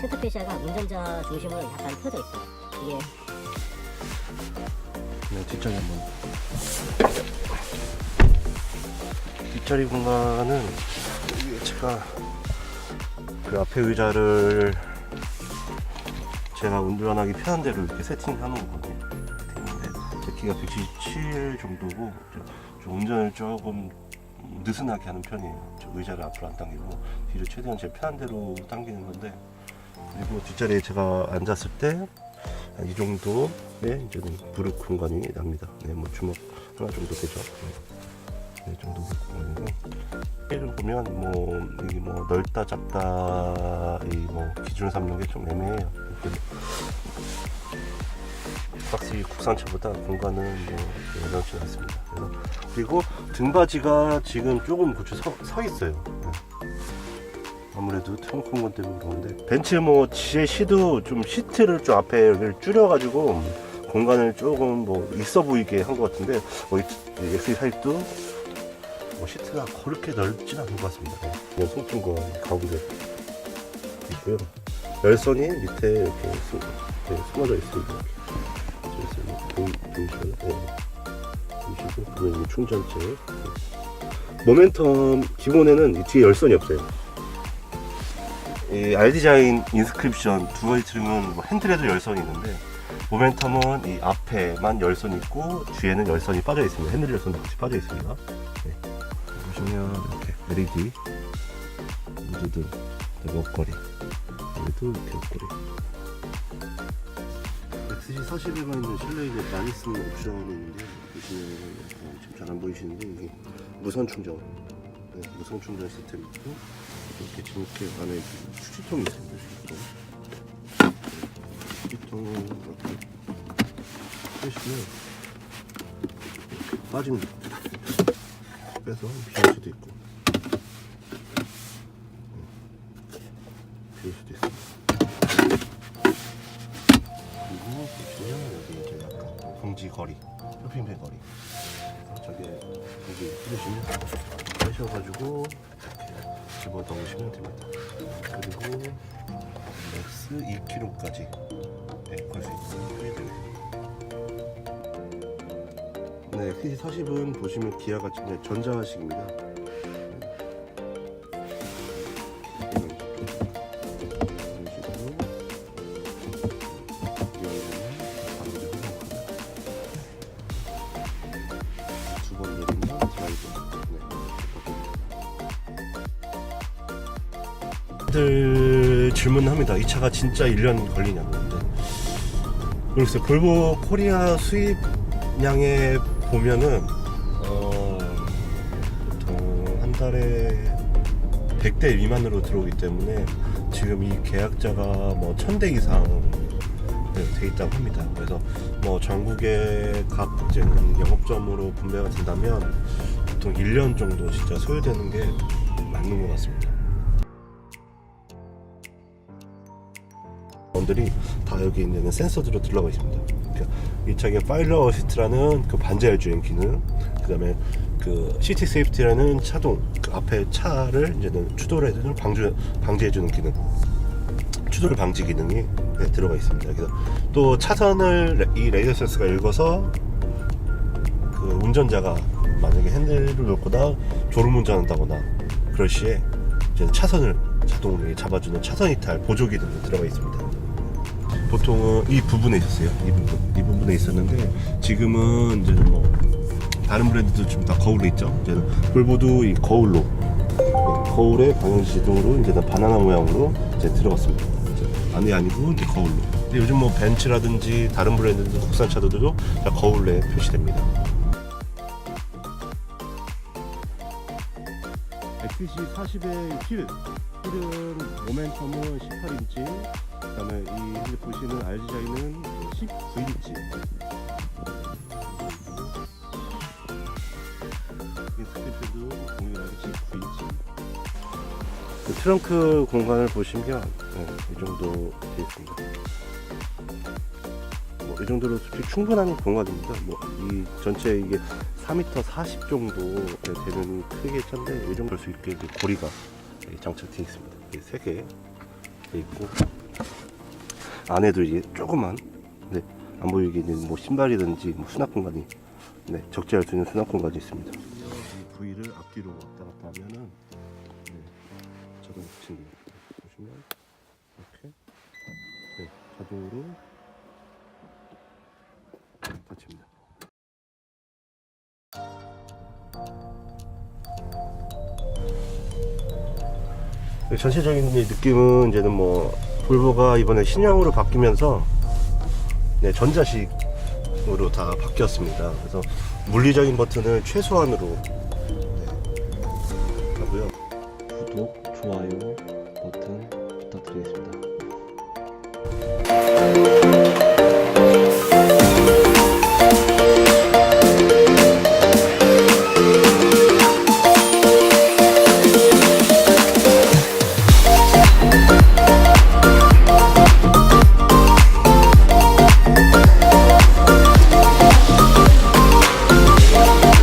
센터페시아가 운전자 중심으로 약간 펴져 있어요. 이게 네, 뒷자리 한번. 뒷자리 공간은 이게 제가 그 앞에 의자를 제가 운전하기 편한 대로 이렇게 세팅하는 거거든요. 제 키가 177 정도고 저- 저 운전을 조금 느슨하게 하는 편이에요. 저 의자를 앞으로 안 당기고 뒤로 최대한 제 편한 대로 당기는 건데 그리고 뒷자리에 제가 앉았을 때 이 정도의 이제는 무릎 공간이 납니다. 네, 뭐 주먹 하나 정도 되죠. 네, 네 정도 공간이고 얘를 보면 뭐 이게 뭐 넓다 작다 이 뭐 기준을 삼는 게 좀 애매해요. 확실히 국산차보다 공간은 뭐 여전치 않습니다. 그리고 등받이가 지금 조금 고쳐 서, 서 있어요. 네. 아무래도 트렁크 공간 때문에 그런데 벤츠 뭐 GLC도 좀 시트를 좀 앞에 여기를 줄여가지고 공간을 조금 뭐 있어 보이게 한 것 같은데 뭐 XE40도 뭐 시트가 그렇게 넓진 않은 것 같습니다. 네. 그냥 송풍권 가운데 있고요. 열선이 밑에 이렇게 수, 네, 숨어져 있습니다. 그래서 보이, 보이시면 네. 보이시고 그러면 이 충전재 모멘텀 기본에는 이 뒤에 열선이 없어요. 이 알디자인 인스크립션 두 가지 트림은 뭐 핸들에도 열선이 있는데 모멘텀은 이 앞에만 열선이 있고 뒤에는 열선이 빠져 있습니다. 핸들 열선도 같이 빠져 있습니다. 네. 보시면 이렇게 LED 무드등 목걸이 여기도 이렇게 목걸이 XC40에가 있는 실내에 많이 쓰는 옵션이 있는데 보시면 어, 지금 잘 안 보이시는데 이게 무선 충전 네, 무선 충전 시스템이 있고 이렇게 이렇게 안에 휴지통이 있습니다. 휴지통. 휴지통을 이렇게 빼시면 이렇게 빠집니다. 빼서 비울 수도 있고 비울 수도 있습니다. 그리고 보시면 여기 이제 약간 공지 거리, 쇼핑백 거리. 저게 여기 뚫으시면 빼셔가지고 집어 넣으시면 됩니다. 그리고 맥스 2kg까지 네, 걸수 있는 게 되겠습니다. 네, XC40은 보시면 기아가 진짜 전자식입니다. 들 질문합니다. 이 차가 진짜 1년 걸리냐고. 근데. 볼보 코리아 수입량에 보면은 어, 보통 한 달에 100대 미만으로 들어오기 때문에 지금 이 계약자가 뭐 1000대 이상 네, 돼 있다고 합니다. 그래서 뭐 전국의 각 이제 영업점으로 분배가 된다면 보통 1년 정도 진짜 소요되는 게 맞는 것 같습니다. 원들이 다 여기 있는 센서들로 들어가 있습니다. 그러니까 이 차의 파일러 어시스트라는 그 반자율 주행 기능, 그다음에 그 시티 세이프티라는 차동 그 앞에 차를 이제는 추돌 해주는 방주 방지해 주는 기능, 추돌 방지 기능이 네, 들어가 있습니다. 그래서 또 차선을 레- 이 레이더 센서가 읽어서 그 운전자가 만약에 핸들을 놓거나 졸음 운전한다거나 그럴 시에 이제 차선을 자동으로 잡아주는 차선 이탈 보조 기능도 들어가 있습니다. 보통은 이 부분에 있었어요. 이 부분, 이 부분에 있었는데 지금은 이제 뭐 다른 브랜드도 지금 다 거울로 있죠. 이제는 볼보도 이 거울로 네, 거울에 방향 지동으로 이제는 바나나 모양으로 이제 들어갔습니다. 이제 안에 아니고 이제 거울로. 근데 요즘 뭐 벤츠라든지 다른 브랜드들 국산 차들도 다 거울에 표시됩니다. XC 40의 휠, 휠은 모멘텀은 18인치, 그 다음에 이휠 보시는 RGI는 19인치. 인스크립트도 동일하게 19인치. 그 트렁크 공간을 보시면 네, 이 정도 되어 있습니다. 뭐 이 정도로 충분한 공간입니다. 뭐 이 전체 이게 4m 40 정도 되는 크기의 차인데 이 정도 볼수 있게 고리가 장착되어 있습니다. 이게 세 개. 돼 있고 안에도 이제 조금만 네, 안 보이게 있는 뭐 신발이든지 뭐 수납 공간이 네, 적재할 수 있는 수납 공간이 있습니다. 이 부위를 앞뒤로 왔다 갔다 하면은 네, 자동 붙입니다. 보시면 이렇게 네, 자동으로 닫힙니다. 네, 전체적인 이 느낌은 이제는 뭐 볼보가 이번에 신형으로 바뀌면서 네, 전자식으로 다 바뀌었습니다. 그래서 물리적인 버튼을 최소한으로 네, 하고요. 구독, 좋아요 버튼 부탁드리겠습니다.